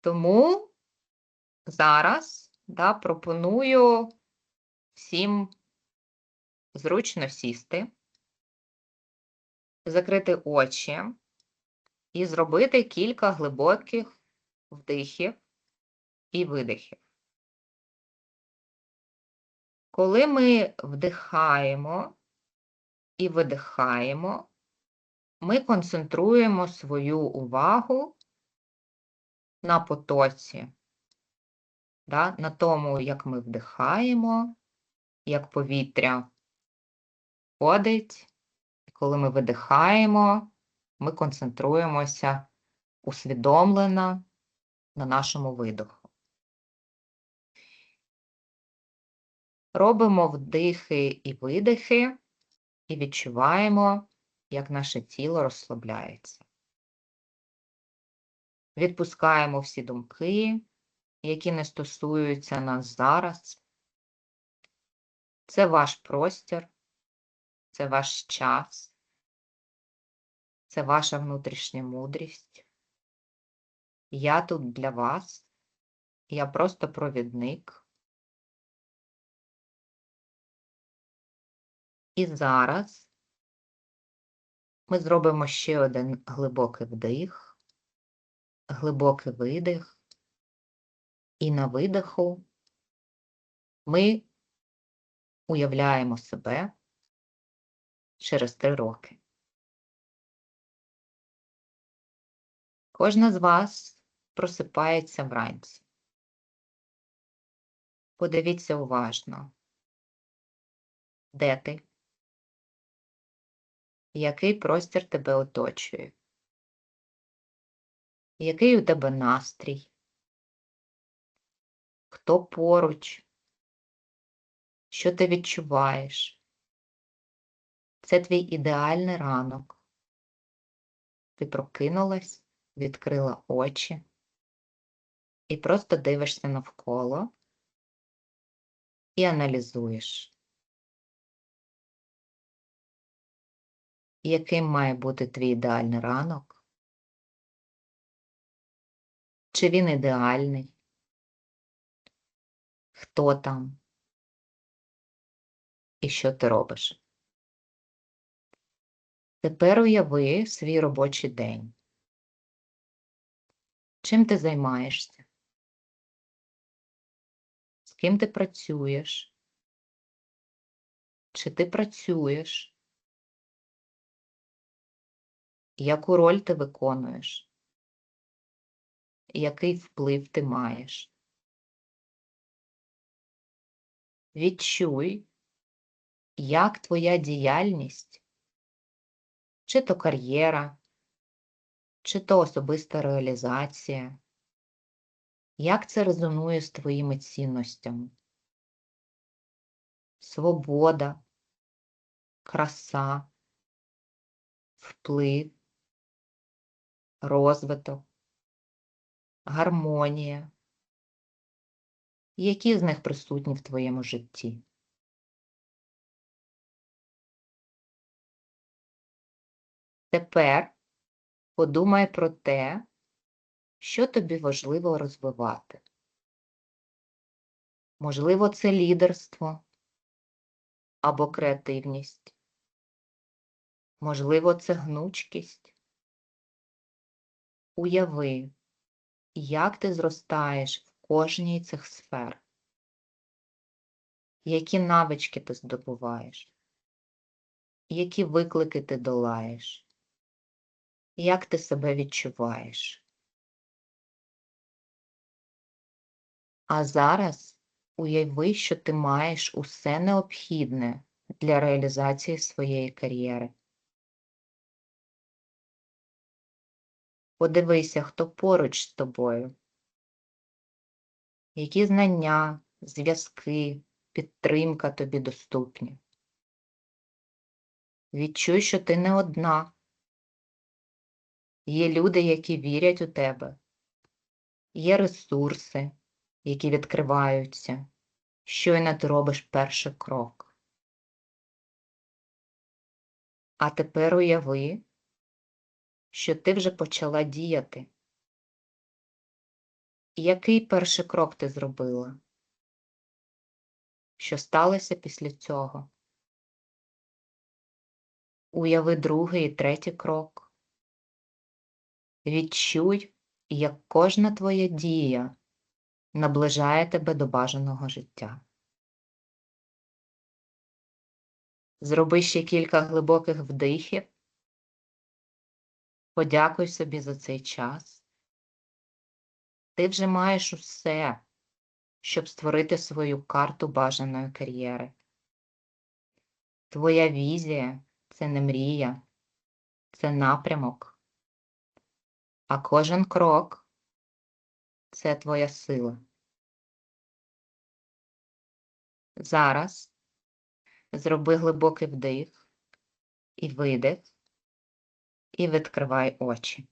Тому зараз да, пропоную всім зручно сісти, закрити очі і зробити кілька глибоких вдихів і видихів. Коли ми вдихаємо і видихаємо, ми концентруємо свою увагу на потоці, да, на тому, як ми вдихаємо, як повітря входить, коли ми видихаємо, ми концентруємося усвідомлено на нашому видоху. Робимо вдихи і видихи і відчуваємо, як наше тіло розслабляється. Відпускаємо всі думки, які не стосуються нас зараз. Це ваш простір, це ваш час, це ваша внутрішня мудрість. Я тут для вас, я просто провідник. І зараз ми зробимо ще один глибокий вдих, глибокий видих, і на видиху ми уявляємо себе через три роки. Кожна з вас просипається вранці. Подивіться уважно, де ти, який простір тебе оточує, який у тебе настрій, хто поруч, що ти відчуваєш. Це твій ідеальний ранок. Ти прокинулась, відкрила очі і просто дивишся навколо і аналізуєш. Яким має бути твій ідеальний ранок? Чи він ідеальний? Хто там? І що ти робиш? Тепер уяви свій робочий день. Чим ти займаєшся? З ким ти працюєш? Чи ти працюєш? Яку роль ти виконуєш? Який вплив ти маєш? Відчуй, як твоя діяльність, чи то кар'єра, чи то особиста реалізація, як це резонує з твоїми цінностями? Свобода, краса, вплив, розвиток, гармонія. Які з них присутні в твоєму житті? Тепер подумай про те, що тобі важливо розвивати. Можливо, це лідерство або креативність. Можливо, це гнучкість. Уяви, як ти зростаєш в кожній цих сфер. Які навички ти здобуваєш? Які виклики ти долаєш? Як ти себе відчуваєш? А зараз уяви, що ти маєш усе необхідне для реалізації своєї кар'єри. Подивися, хто поруч з тобою, які знання, зв'язки, підтримка тобі доступні. Відчуй, що ти не одна. Є люди, які вірять у тебе, є ресурси, які відкриваються, щойно ти робиш перший крок. А тепер уяви, що ти вже почала діяти. Який перший крок ти зробила? Що сталося після цього? Уяви другий і третій крок. Відчуй, як кожна твоя дія наближає тебе до бажаного життя. Зроби ще кілька глибоких вдихів. Подякуй собі за цей час. Ти вже маєш усе, щоб створити свою карту бажаної кар'єри. Твоя візія це не мрія, це напрямок. А кожен крок це твоя сила. Зараз зроби глибокий вдих і видих, і відкривай очі.